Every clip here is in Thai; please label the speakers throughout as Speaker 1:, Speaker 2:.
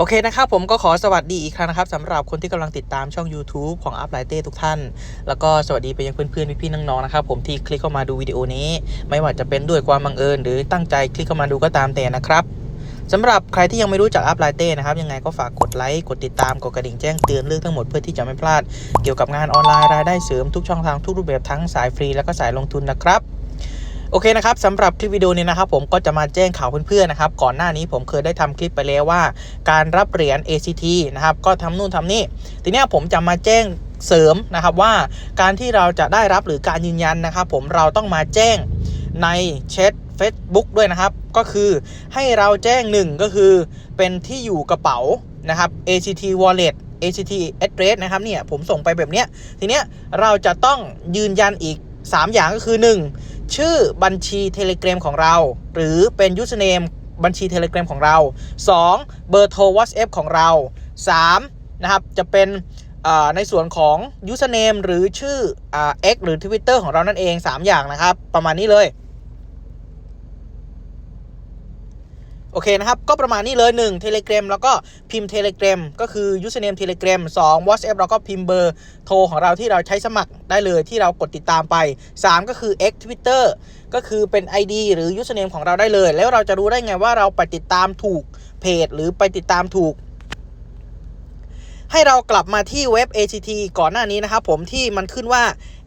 Speaker 1: โอเคนะครับผมก็ขอสวัสดีอีกครั้งนะครับสำหรับคนที่กำลังติดตามช่อง YouTube ของ u p l i g h t ทุกท่าน แล้วก็สวัสดีไปยังเพื่อนๆพี่ๆน้องๆนะครับผมที่คลิกเข้ามาดูวิดีโอนี้ ไม่ว่าจะเป็นด้วยความบังเอิญ หรือตั้งใจคลิกเข้ามาดูก็ตามแต่นะครับสำหรับใครที่ยังไม่รู้จัก u p l i g h t นะครับ ยังไงก็ฝากกดไลค์กดติดตามกดกระดิ่งแจ้งเตือนเรื่องทั้งหมดเพื่อที่จะไม่พลาด เกี่ยวกับงานออนไลน์รายได้เสริมทุกช่องทางทุกรูปแบบทั้งสายฟรี แล้วก็สายลงทุนนะครับ โอเคนะครับสำหรับคลิปวิดีโอนี้นะครับผมก็จะมาแจ้งข่าวเพื่อนๆนะครับก่อนหน้านี้ผมเคยได้ทำคลิปไปแล้วว่า การรับเหรียญ ACT นะครับก็ทำนู่นทำนี่ทีนี้ผมจะมาแจ้งเสริมนะครับว่าการที่เราจะได้รับหรือการยืนยันนะครับผมเราต้องมาแจ้งในแชท Facebook ด้วยนะครับ ก็คือให้เราแจ้งหนึ่งก็คือเป็นที่อยู่กระเป๋านะครับ ACT Wallet ACT address นะครับเนี่ยผมส่งไปแบบเนี้ยทีเนี้ยเราจะต้องยืนยันอีก 3 อย่างก็คือ 1. ชื่อบัญชีเทเล g r a m ของเรา หรือเป็นยูสเนมบัญชีเทเล g r a m ของเรา 2. เบอร์โทร WhatsApp ของเรา 3. นะครับจะเป็นในส่วนของ username หรือชื่ออ X หรือ Twitter ของเรานั่นเอง 3 อย่างนะครับ ประมาณนี้เลย อเคนะครับ ก็ประมาณนี้เลย 1 Telegram แล้วก็พิมพ์ Telegram ก็คือ username Telegram 2 WhatsApp แล้วก็พิมพ์เบอร์โทรของเราที่เราใช้สมัครได้เลยที่เรากดติดตามไป 3 ก็คือ X Twitter ก็คือเป็น ID หรือ username ของเราได้เลย แล้วเราจะรู้ได้ไงว่าเราไปติดตามถูกเพจ หรือไปติดตามถูก ให้เรากลับมาที่เว็บ ACT ก่อนหน้านี้นะครับผมที่มันขึ้นว่า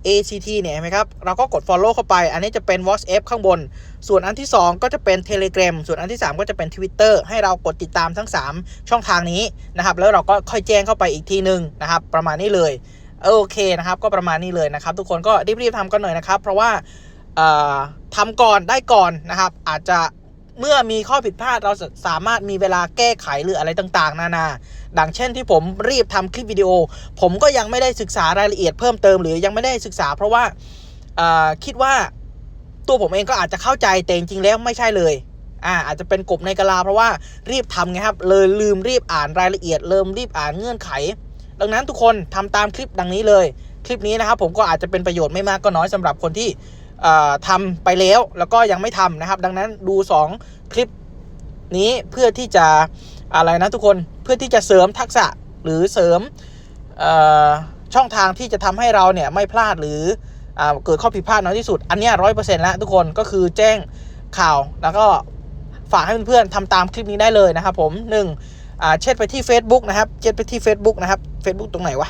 Speaker 1: ACT เนี่ยเห็นไหมครับ เราก็กด follow เข้าไป อันนี้จะเป็น WhatsApp ข้างบน ส่วนอันที่ 2 ก็จะเป็น Telegram ส่วนอันที่ 3 ก็จะเป็น Twitter ให้เรากดติดตามทั้ง 3 ช่องทางนี้นะครับ แล้วเราก็ค่อยแจ้งเข้าไปอีกทีหนึ่งนะครับ ประมาณนี้เลย โอเคนะครับ ก็ประมาณนี้เลยนะครับ ทุกคนก็รีบๆทำกันหน่อยนะครับ เพราะว่าทำก่อนได้ก่อนนะครับ อาจจะ เมื่อมีข้อผิดพลาดเราสามารถมีเวลาแก้ไขหรืออะไรต่างๆ นานา ดังเช่นที่ผมรีบทำคลิปวิดีโอ ผมก็ยังไม่ได้ศึกษารายละเอียดเพิ่มเติมหรือยังไม่ได้ศึกษา เพราะว่าคิดว่าตัวผมเองก็อาจจะเข้าใจแต่จริงๆแล้วไม่ใช่เลยอ่าอาจจะเป็นกบในกะลาเพราะว่ารีบทำไงครับ เลยลืมรีบอ่านรายละเอียดเริ่มรีบอ่านเงื่อนไข ดังนั้นทุกคนทำตามคลิปดังนี้เลย คลิปนี้นะครับผมก็อาจจะเป็นประโยชน์ไม่มากก็น้อยสำหรับคนที่ ทำไปแล้วแล้วก็ยังไม่ทำนะครับ ดังนั้นดู 2 คลิปนี้เพื่อที่จะอะไรนะทุกคนเพื่อที่จะเสริมทักษะหรือเสริมช่องทางที่จะทำให้เราเนี่ยไม่พลาดหรืออเกิดข้อผิดพลาดน้อยที่สุด อันนี้ร้อยเปอร์เซ็นต์แล้วทุกคนก็คือแจ้งข่าวแล้วก็ฝากให้เพื่อนๆทำตามคลิปนี้ได้เลยนะครับผมหนึ่งอ่าเช็ดไปที่ Facebook นะครับเช็ดไปที่ Facebook นะครับ Facebook ตรงไหนวะ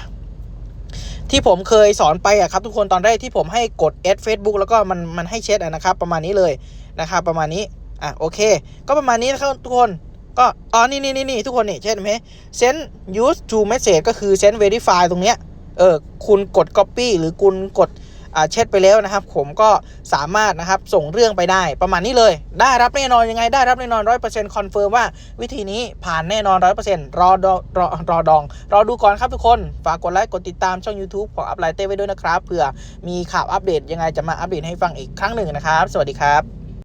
Speaker 1: ที่ผมเคยสอนไปอะครับทุกคนตอนแรกที่ผมให้กด add Facebook แล้วก็มันมันให้เช็ดอะนะครับ ประมาณนี้เลยนะครับประมาณนี้อะโอเค ก็ประมาณนี้นะครับทุกคนก็อ๋อนี่นี่นี่นี่ทุกคนนี่เช่นไหม send use to message ก็คือ send verify ตรงเนี้ยเออคุณกด copy หรือคุณกด เช็ดไปแล้วนะครับ ผมก็สามารถนะครับส่งเรื่องไปได้ประมาณนี้เลย ได้รับแน่นอนยังไงได้รับแน่นอนร้อยเปอร์เซ็นต์คอนเฟิร์มว่าวิธีนี้ผ่านแน่นอนร้อยเปอร์เซ็นต์รอดรอรอดอง รอดูก่อนครับทุกคน ฝากกดไลค์กดติดตามช่อง YouTube ของอัพไลน์เต้ไว้ด้วยนะครับเผื่อมีข่าวอัปเดตยังไงจะมาอัปเดตให้ฟังอีกครั้งหนึ่งนะครับ สวัสดีครับ